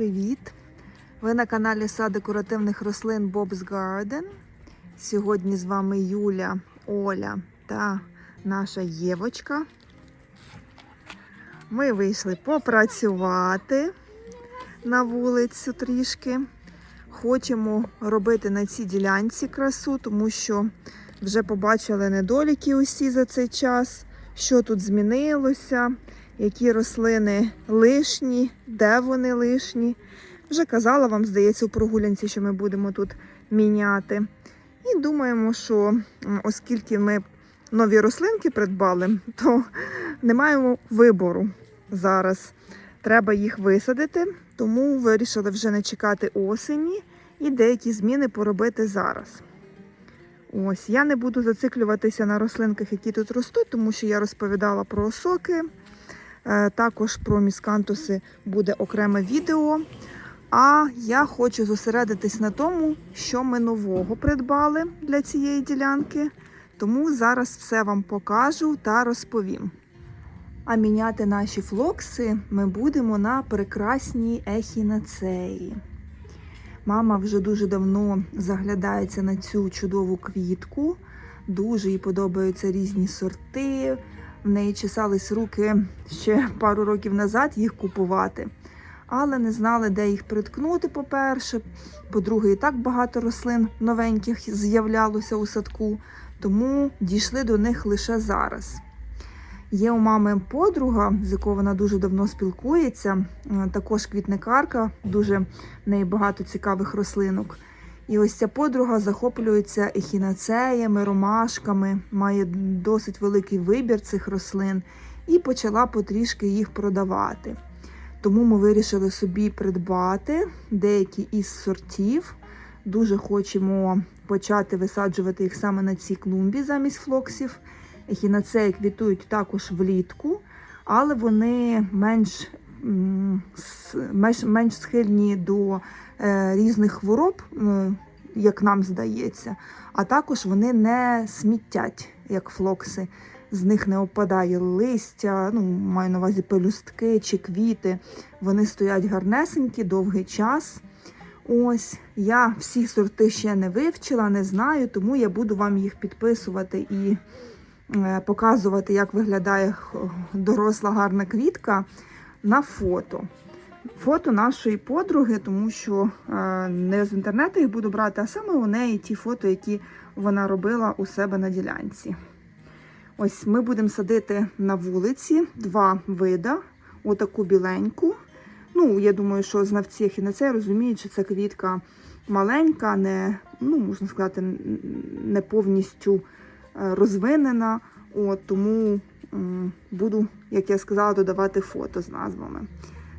привіт! Ви на каналі Сад декоративних рослин Bob's Garden. Сьогодні з вами Юля, Оля та наша Євочка. Ми вийшли попрацювати на вулицю трішки. Хочемо робити на цій ділянці красу, тому що вже побачили недоліки усі за цей час, що тут змінилося, які рослини лишні, де вони лишні. Вже казала вам, здається, у прогулянці, що ми будемо тут міняти. І думаємо, що оскільки ми нові рослинки придбали, то не маємо вибору зараз. Треба їх висадити, тому вирішили вже не чекати осені і деякі зміни поробити зараз. Ось я не буду зациклюватися на рослинках, які тут ростуть, тому що я розповідала про осоки. Е, Також про міскантуси буде окреме відео. А я хочу зосередитись на тому, що ми нового придбали для цієї ділянки. Тому зараз все вам покажу та розповім. А міняти наші флокси ми будемо на прекрасній ехінацеї. Мама вже дуже давно заглядається на цю чудову квітку. Дуже їй подобаються різні сорти. В неї чесались руки ще пару років назад їх купувати. Але не знали, де їх приткнути, по-перше. По-друге, і так багато рослин новеньких з'являлося у садку, тому дійшли до них лише зараз. Є у мами подруга, з якою вона дуже давно спілкується, е, також квітникарка, дуже в неї багато цікавих рослинок. І ось ця подруга захоплюється ехінацеями, ромашками, має досить великий вибір цих рослин і почала потрішки їх продавати. Тому ми вирішили собі придбати деякі із сортів. Дуже хочемо почати висаджувати їх саме на цій клумбі замість флоксів. Ехінацеї квітують також влітку, але вони менш, менш, менш схильні до е, різних хвороб, е, як нам здається. А також вони не сміттять, як флокси. З них не опадає листя, ну, маю на увазі пелюстки чи квіти. Вони стоять гарнесенькі довгий час. Ось я всі сорти ще не вивчила, не знаю, тому я буду вам їх підписувати і е, показувати, як виглядає доросла гарна квітка на фото. Фото нашої подруги, тому що е, не з інтернету їх буду брати, а саме у неї ті фото, які вона робила у себе на ділянці. Ось ми будемо садити на вулиці два вида, отаку біленьку. Ну, я думаю, що знавці хінецеї розуміють, що це квітка маленька, не, ну, можна сказати, не повністю е, розвинена. От, тому буду, як я сказала, додавати фото з назвами.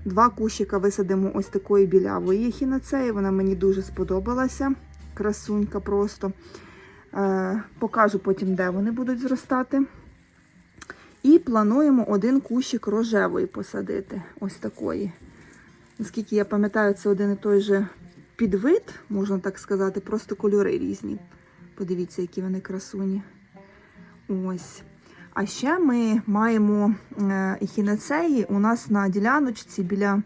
Два кущика висадимо ось такої білявої хінацеї. Вона мені дуже сподобалася. Красунька просто. Е, покажу потім, де вони будуть зростати. І плануємо один кущик рожевої посадити. Ось такої. Наскільки я пам'ятаю, це один і той же підвид, можна так сказати, просто кольори різні. Подивіться, які вони красуні. Ось. А ще ми маємо е, ехінацеї у нас на діляночці біля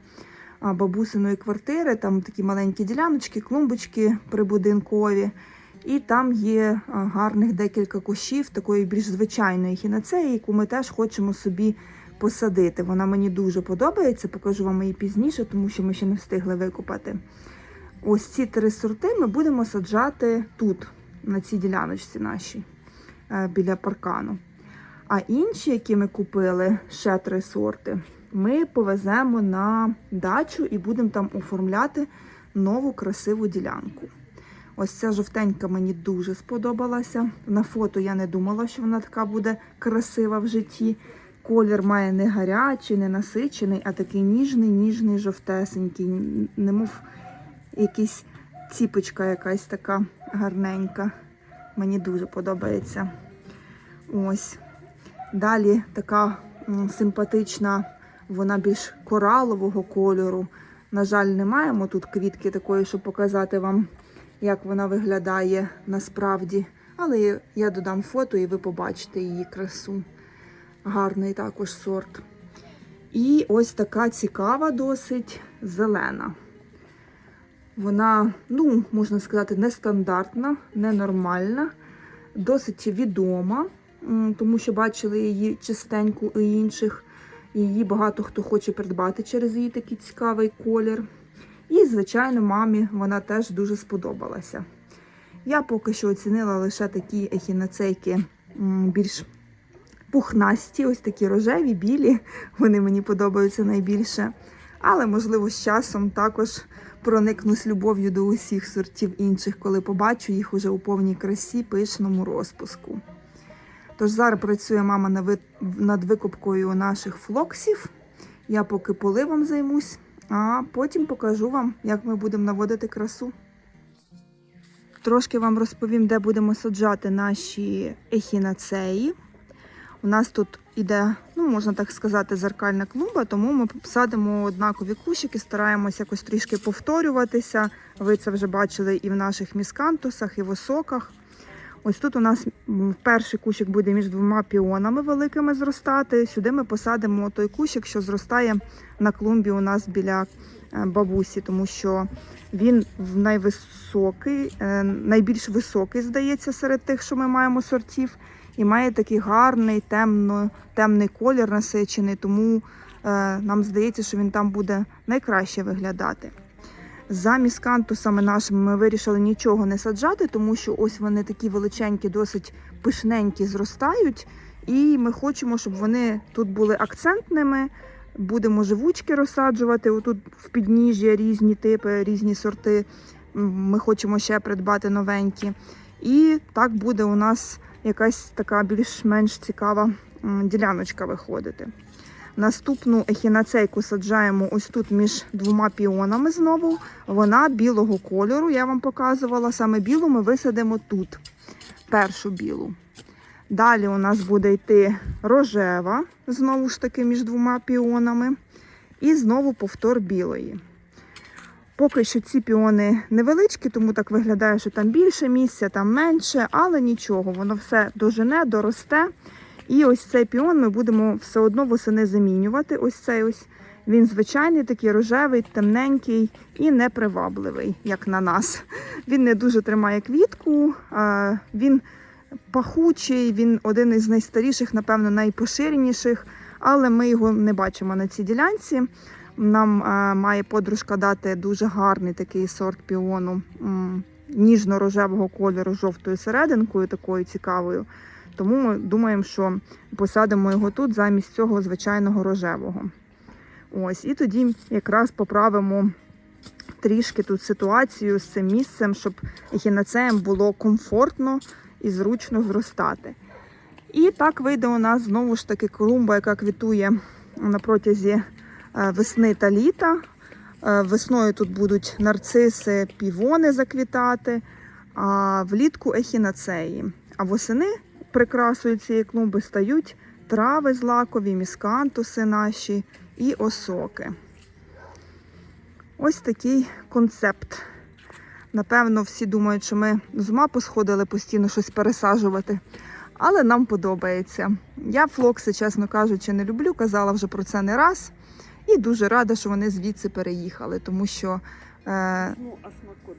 бабусиної квартири. Там такі маленькі діляночки, клумбочки прибудинкові. І там є гарних декілька кущів такої більш звичайної ехінацеї, яку ми теж хочемо собі посадити. Вона мені дуже подобається, покажу вам її пізніше, тому що ми ще не встигли викопати. Ось ці три сорти ми будемо саджати тут, на цій діляночці нашій, е, біля паркану. А інші, які ми купили, ще три сорти, ми повеземо на дачу і будемо там оформляти нову красиву ділянку. Ось ця жовтенька мені дуже сподобалася. На фото я не думала, що вона така буде красива в житті. Колір має не гарячий, не насичений, а такий ніжний, ніжний, жовтесенький, немов якийсь ціпочка якась така гарненька. Мені дуже подобається. Ось. Далі така симпатична, вона більш коралового кольору. На жаль, не маємо тут квітки такої, щоб показати вам, як вона виглядає насправді. Але я- додам фото і ви побачите її красу. Гарний також сорт. І ось така цікава, досить зелена. Вона, ну, можна сказати, нестандартна, ненормальна, досить відома, тому що бачили її частенько у інших. Її багато хто хоче придбати через її такий цікавий колір. І, звичайно, мамі вона теж дуже сподобалася. Я поки що оцінила лише такі ехінацейки більш пухнасті, ось такі рожеві, білі. Вони мені подобаються найбільше. Але, можливо, з часом також проникнусь любов'ю до усіх сортів інших, коли побачу їх уже у повній красі, пишному розпуску. Тож зараз працює мама над викупкою наших флоксів. Я поки поливом займусь, а потім покажу вам, як ми будемо наводити красу. Трошки вам розповім, де будемо саджати наші ехінацеї. У нас тут іде, ну можна так сказати, зеркальна клумба, тому ми садимо однакові кущики, стараємося якось трішки повторюватися. Ви це вже бачили і в наших міскантусах, і в осоках. Ось тут у нас перший кущик буде між двома піонами великими зростати. Сюди ми посадимо той кущик, що зростає на клумбі у нас біля е, бабусі, тому що він найвисокий, е, найбільш високий, здається, серед тих, що ми маємо сортів, і має такий гарний темно, темний колір насичений, тому е, нам здається, що він там буде найкраще виглядати. За міскантусами нашими ми вирішили нічого не саджати, тому що ось вони такі величенькі, досить пишненькі зростають. І ми хочемо, щоб вони тут були акцентними. Будемо живучки розсаджувати. Отут в підніжжя різні типи, різні сорти. Ми хочемо ще придбати новенькі. І так буде у нас якась така більш-менш цікава діляночка виходити. Наступну ехінацейку саджаємо ось тут між двома піонами знову. Вона білого кольору, я вам показувала. Саме білу ми висадимо тут. Першу білу. Далі у нас буде йти рожева, знову ж таки, між двома піонами. І знову повтор білої. Поки що ці піони невеличкі, тому так виглядає, що там більше місця, там менше, але нічого, воно все дожене, доросте. І ось цей піон ми будемо все одно восени замінювати. Ось цей ось. Він звичайний, такий рожевий, темненький і непривабливий, як на нас. Він не дуже тримає квітку, він пахучий, він один із найстаріших, напевно, найпоширеніших, але ми його не бачимо на цій ділянці. Нам має подружка дати дуже гарний такий сорт піону ніжно-рожевого кольору жовтою серединкою, такою цікавою. Тому ми думаємо, що посадимо його тут замість цього звичайного рожевого. Ось, і тоді якраз поправимо трішки тут ситуацію з цим місцем, щоб ехінацеям було комфортно і зручно зростати. І так вийде у нас знову ж таки клумба, яка квітує на протязі е, весни та літа. Е, Весною тут будуть нарциси, півони заквітати, а влітку ехінацеї. А восени прикрасою цієї клумби стають трави злакові, міскантуси наші і осоки. Ось такий концепт. Напевно, всі думають, що ми з ума посходили постійно щось пересаджувати, але нам подобається. Я флокси, чесно кажучи, не люблю, казала вже про це не раз. І дуже рада, що вони звідси переїхали, тому що Ну, а смакот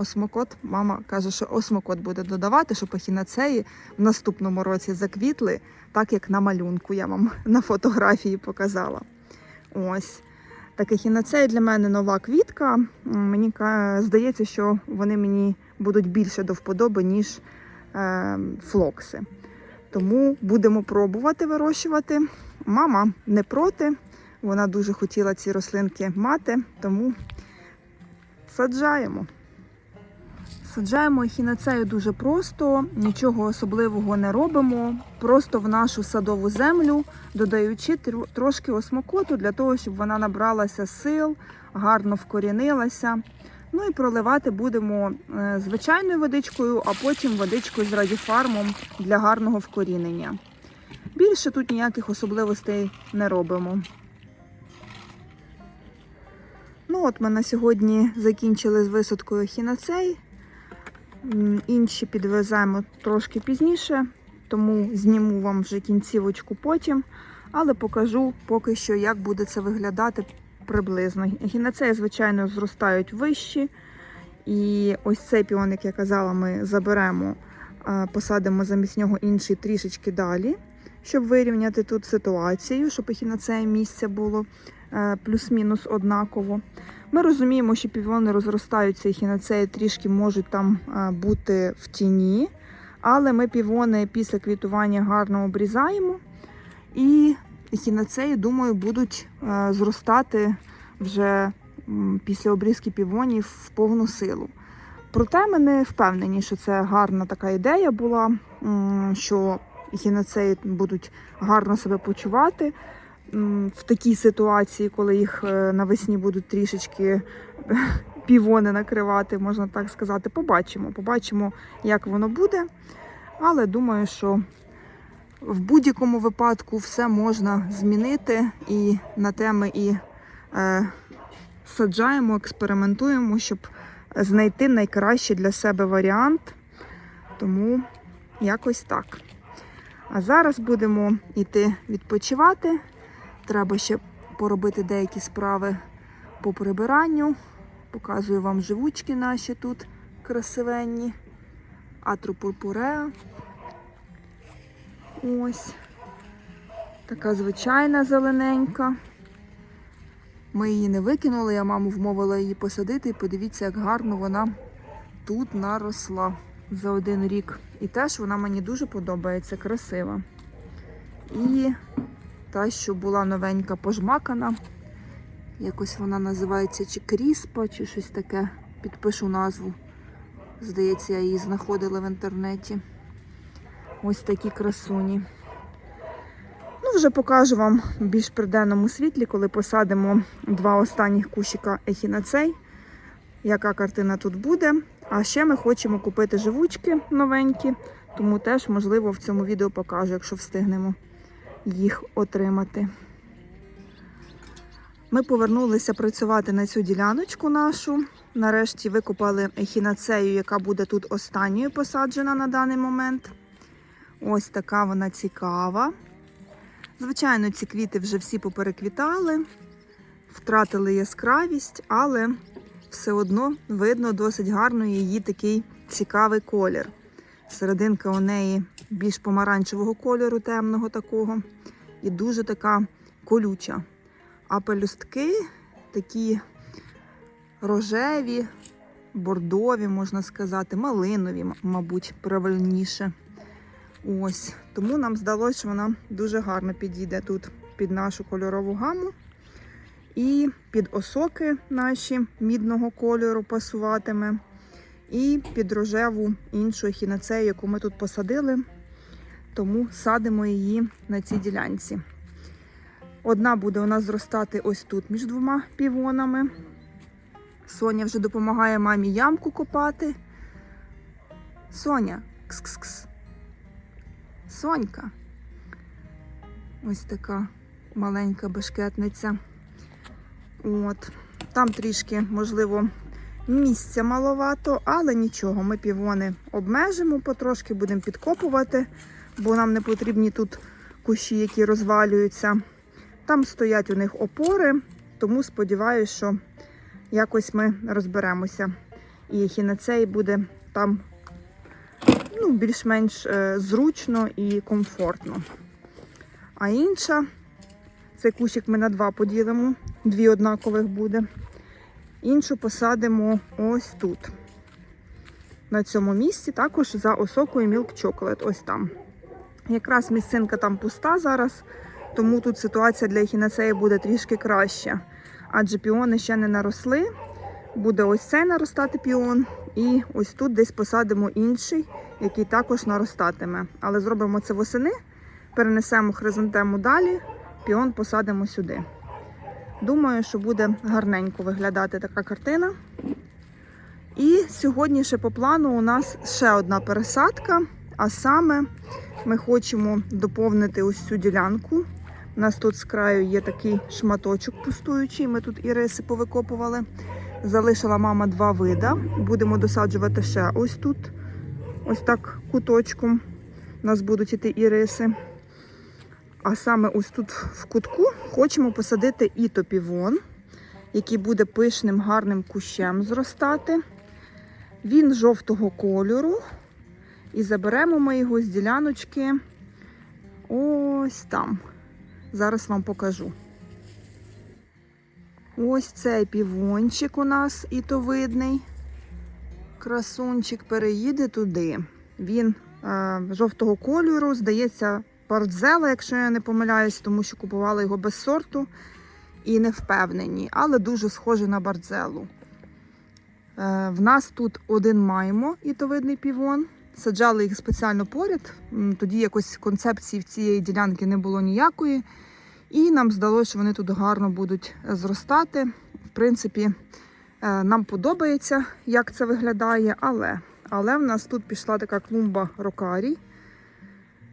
осмокот, мама каже, що осмокот буде додавати, щоб ехінацеї в наступному році заквітли, так як на малюнку я вам на фотографії показала. Ось. Так, ехінацеї для мене нова квітка. Мені здається, що вони мені будуть більше до вподоби, ніж е, флокси. Тому будемо пробувати вирощувати. Мама не проти. Вона дуже хотіла ці рослинки мати, тому саджаємо. Саджаємо ехінацею дуже просто, нічого особливого не робимо. Просто в нашу садову землю додаючи трошки осмокоту для того, щоб вона набралася сил, гарно вкорінилася. Ну і проливати будемо е, звичайною водичкою, а потім водичкою з радіфармом для гарного вкорінення. Більше тут ніяких особливостей не робимо. Ну от ми на сьогодні закінчили з висадкою хінацей. М, Інші підвеземо трошки пізніше, тому зніму вам вже кінцівочку потім. Але покажу поки що, як буде це виглядати приблизно. Гінацеї, звичайно, зростають вищі. І ось цей піон, як я казала, ми заберемо, посадимо замість нього інший трішечки далі, щоб вирівняти тут ситуацію, щоб ехінацеї місця було плюс-мінус однаково. Ми розуміємо, що півони розростаються і хінацеї трішки можуть там е, бути в тіні, але ми півони після квітування гарно обрізаємо. І хінацеї, думаю, будуть е, зростати вже після обрізки півонів в повну силу. Проте ми не впевнені, що це гарна така ідея була, що хінацеї будуть гарно себе почувати в такій ситуації, коли їх е, навесні будуть трішечки півони накривати, можна так сказати. Побачимо, побачимо, як воно буде. Але думаю, що в будь-якому випадку все можна змінити, і на те ми і е, саджаємо, експериментуємо, щоб знайти найкращий для себе варіант. Тому якось так. А зараз будемо йти відпочивати. Треба ще поробити деякі справи по прибиранню. Показую вам живучки наші тут красивенні. Атропурпуреа. Ось. Така звичайна зелененька. Ми її не викинули, я маму вмовила її посадити. І подивіться, як гарно вона тут наросла за один рік. І теж вона мені дуже подобається, красива. І та, що була новенька пожмакана. Якось вона називається чи кріспа, чи щось таке. Підпишу назву. Здається, я її знаходила в інтернеті. Ось такі красуні. Ну, вже покажу вам в більш приденному світлі, коли посадимо два останніх кущика ехінацей, яка картина тут буде. А ще ми хочемо купити живучки новенькі, тому теж, можливо, в цьому відео покажу, якщо встигнемо їх отримати. Ми повернулися працювати на цю діляночку нашу. Нарешті викопали ехінацею, яка буде тут останньою посаджена на даний момент. Ось така вона цікава. Звичайно, ці квіти вже всі попереквітали, втратили яскравість, але все одно видно досить гарно її такий цікавий колір. Серединка у неї більш помаранчевого кольору, темного такого, і дуже така колюча. А пелюстки такі рожеві, бордові, можна сказати, малинові, мабуть, правильніше. Ось, тому нам здалося, що вона дуже гарно підійде тут під нашу кольорову гаму. І під осоки наші мідного кольору пасуватиме. І під рожеву іншу ехінацею, яку ми тут посадили. Тому садимо її на цій ділянці. Одна буде у нас зростати ось тут між двома півонами. Соня вже допомагає мамі ямку копати. Соня, кс-кс-кс. Сонька. Ось така маленька бешкетниця. От. Там трішки, можливо, місця маловато, але нічого, ми півони обмежимо, потрошки будемо підкопувати, бо нам не потрібні тут кущі, які розвалюються. Там стоять у них опори, тому сподіваюся, що якось ми розберемося. І хінацей буде там ну, більш-менш е, зручно і комфортно. А інша, цей кущик ми на два поділимо, дві однакових буде. Іншу посадимо ось тут. На цьому місці, також за осокою Milk Chocolate, ось там. Якраз місцинка там пуста зараз, тому тут ситуація для ехінацеї буде трішки краща. Адже піони ще не наросли. Буде ось цей наростати піон, і ось тут десь посадимо інший, який також наростатиме. Але зробимо це восени, перенесемо хризантему далі, піон посадимо сюди. Думаю, що буде гарненько виглядати така картина. І сьогодні ще по плану у нас ще одна пересадка, а саме ми хочемо доповнити ось цю ділянку. У нас тут з краю є такий шматочок пустуючий, ми тут іриси повикопували. Залишила мама два вида. Будемо досаджувати ще ось тут, ось так куточком. У нас будуть іти іриси. А саме ось тут в кутку хочемо посадити і топівон. який буде пишним, гарним кущем зростати. Він жовтого кольору. І заберемо ми його з діляночки ось там. Зараз вам покажу. Ось цей півончик у нас ітовидний. Красунчик переїде туди. Він е, жовтого кольору, здається, портзела, якщо я не помиляюсь, тому що купували його без сорту і не впевнені, але дуже схожий на бардзелу. Е, в нас тут один маймо, ітовидний півон. Саджали їх спеціально поряд. Тоді якось концепції в цієї ділянки не було ніякої. І нам здалося, що вони тут гарно будуть зростати. В принципі, е, нам подобається, як це виглядає, але, але в нас тут пішла така клумба рокарій.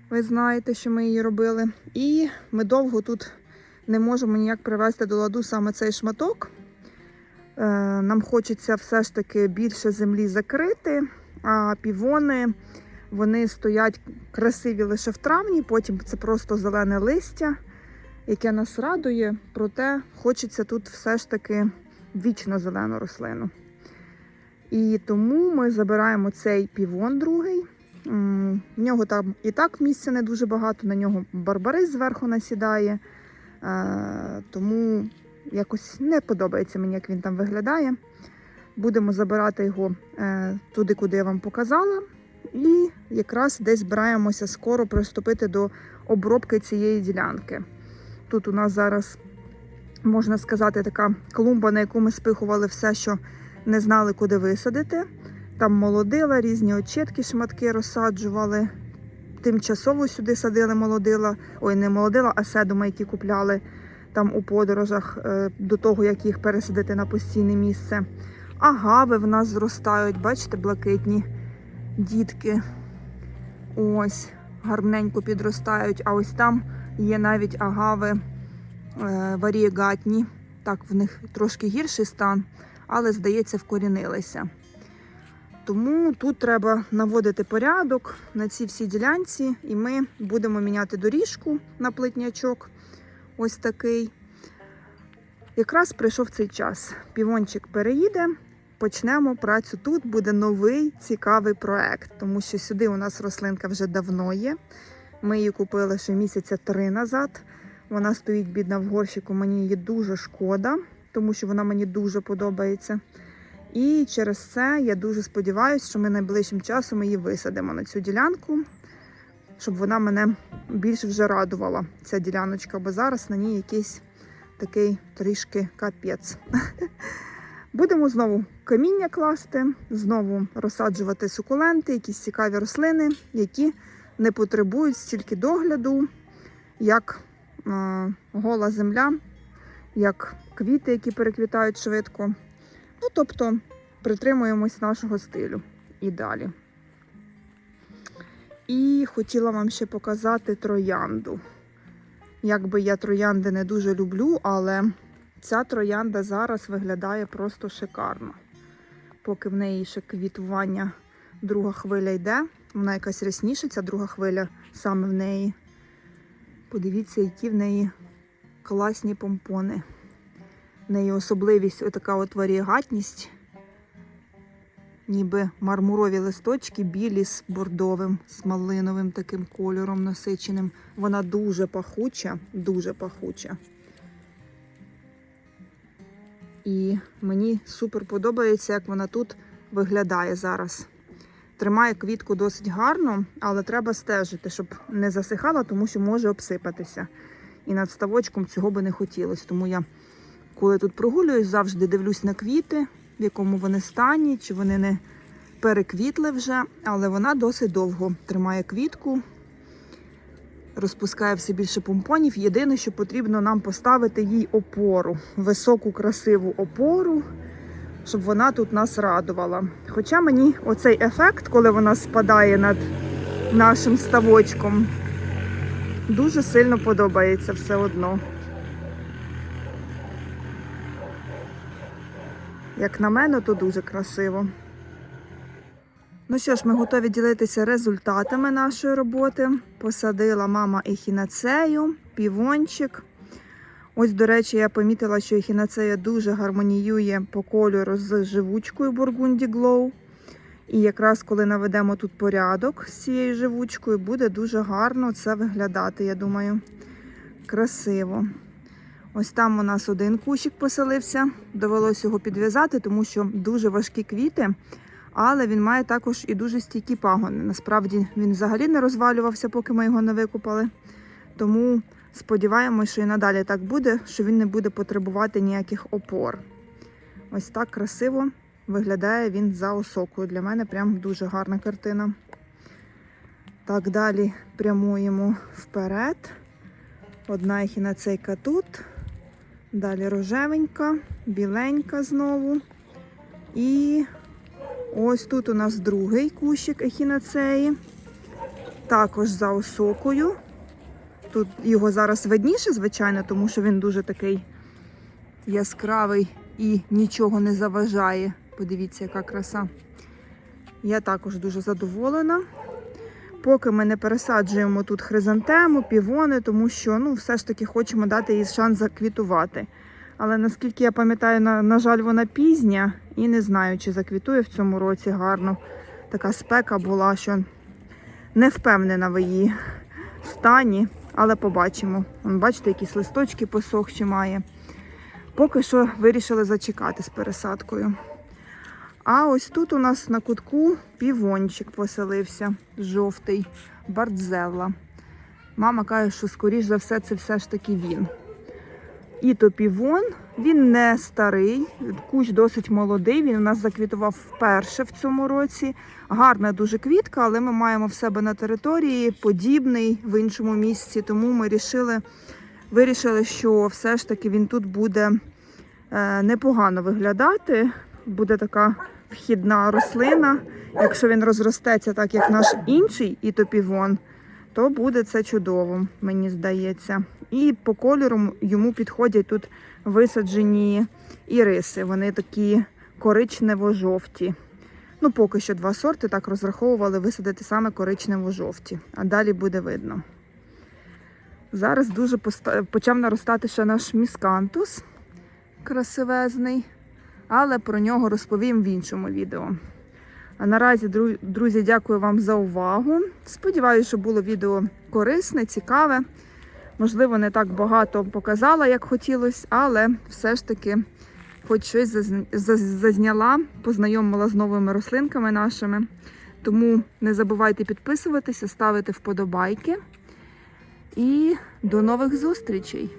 Ви знаєте, що ми її робили. І ми довго тут не можемо ніяк привести до ладу саме цей шматок. Е, Нам хочеться все ж таки більше землі закрити, а півони вони стоять красиві лише в травні, потім це просто зелене листя, яке нас радує, проте хочеться тут все ж таки вічно зелену рослину. І тому ми забираємо цей півон другий. В нього там і так місця не дуже багато, на нього барбарис зверху насідає. Е, Тому якось не подобається мені, як він там виглядає. Будемо забирати його е, туди, куди я вам показала. І якраз десь збираємося скоро приступити до обробки цієї ділянки. Тут у нас зараз, можна сказати, така клумба, на яку ми спихували все, що не знали, куди висадити. Там молодила, різні очітки, шматки розсаджували. Тимчасово сюди садили молодила, ой, не молодила, а седуми, які купляли там у подорожах е, до того, як їх пересадити на постійне місце. Агави в нас зростають, бачите, блакитні дітки. Ось, гарненько підростають. А ось там є навіть агави е, варієгатні. Так, в них трошки гірший стан, але, здається, вкорінилися. Тому тут треба наводити порядок на цій всій ділянці, і ми будемо міняти доріжку на плитнячок. Ось такий. Якраз прийшов цей час. Півончик переїде, почнемо працю тут. Буде новий цікавий проект, тому що сюди у нас рослинка вже давно є. Ми її купили ще місяця три назад. Вона стоїть бідна в горщику. Мені її дуже шкода, тому що вона мені дуже подобається. І через це я дуже сподіваюся, що ми найближчим часом її висадимо на цю ділянку, щоб вона мене більш вже радувала, ця діляночка, бо зараз на ній якийсь такий трішки капець. Будемо знову каміння класти, знову розсаджувати сукуленти, якісь цікаві рослини, які не потребують стільки догляду, як е, гола земля, як квіти, які переквітають швидко. Ну, тобто притримуємось нашого стилю і далі. І хотіла вам ще показати троянду. Якби я троянди не дуже люблю, але ця троянда зараз виглядає просто шикарно. Поки в неї ще квітування друга хвиля йде, вона якась рясніша, ця друга хвиля саме в неї. Подивіться, які в неї класні помпони. В неї особливість отака от варієгатність, ніби мармурові листочки, білі з бордовим, з малиновим таким кольором насиченим. Вона дуже пахуча, дуже пахуча. І мені супер подобається, як вона тут виглядає зараз. Тримає квітку досить гарно, але треба стежити, щоб не засихала, тому що може обсипатися. І над ставочком цього би не хотілося. Тому я коли тут прогулююсь, завжди дивлюсь на квіти, в якому вони стані, чи вони не переквітли вже, але вона досить довго тримає квітку, розпускає все більше помпонів. Єдине, що потрібно нам поставити їй опору, високу, красиву опору, щоб вона тут нас радувала. Хоча мені оцей ефект, коли вона спадає над нашим ставочком, дуже сильно подобається все одно. Як на мене, то дуже красиво. Ну що ж, ми готові ділитися результатами нашої роботи. Посадила мама ехінацею, півончик. Ось, до речі, я помітила, що ехінацея дуже гармоніює по кольору з живучкою Burgundy Glow. І якраз коли наведемо тут порядок з цією живучкою, буде дуже гарно це виглядати, я думаю. Красиво. Ось там у нас один кущик поселився. Довелося його підв'язати, тому що дуже важкі квіти, але він має також і дуже стійкі пагони. Насправді він взагалі не розвалювався, поки ми його не викопали. Тому сподіваємось, що і надалі так буде, що він не буде потребувати ніяких опор. Ось так красиво виглядає він за осокою. Для мене прям дуже гарна картина. Так, далі прямуємо вперед. Одна ехінацейка тут. Далі рожевенька, біленька знову. І ось тут у нас другий кущик ехінацеї. Також за осокою. Тут його зараз видніше, звичайно, тому що він дуже такий яскравий і нічого не заважає. Подивіться, яка краса. Я також дуже задоволена. Поки ми не пересаджуємо тут хризантему, півони, тому що ну, все ж таки хочемо дати їй шанс заквітувати. Але наскільки я пам'ятаю, на, на жаль, вона пізня і не знаю, чи заквітує в цьому році гарно. Така спека була, що не впевнена в її стані, але побачимо. Вон, бачите, якісь листочки посохші має. Поки що вирішили зачекати з пересадкою. А ось тут у нас на кутку півончик поселився, жовтий, бардзелла. Мама каже, що скоріш за все це все ж таки він. І то півон, він не старий, кущ досить молодий. Він у нас заквітував вперше в цьому році. Гарна дуже квітка, але ми маємо в себе на території подібний в іншому місці. Тому ми рішили, вирішили, що все ж таки він тут буде е, непогано виглядати. Буде така вхідна рослина. Якщо він розростеться так, як наш інший ітопівон, то буде це чудово, мені здається. І по кольору йому підходять тут висаджені іриси. Вони такі коричнево-жовті. Ну, поки що два сорти так розраховували висадити саме коричнево-жовті, а далі буде видно. Зараз дуже почав наростати ще наш міскантус красивезний, але про нього розповім в іншому відео. А наразі, друзі, дякую вам за увагу. Сподіваюся, що було відео корисне, цікаве. Можливо, не так багато показала, як хотілося, але все ж таки хоч щось заз- заз- зазняла, познайомила з новими рослинками нашими. Тому не забувайте підписуватися, ставити вподобайки. І до нових зустрічей!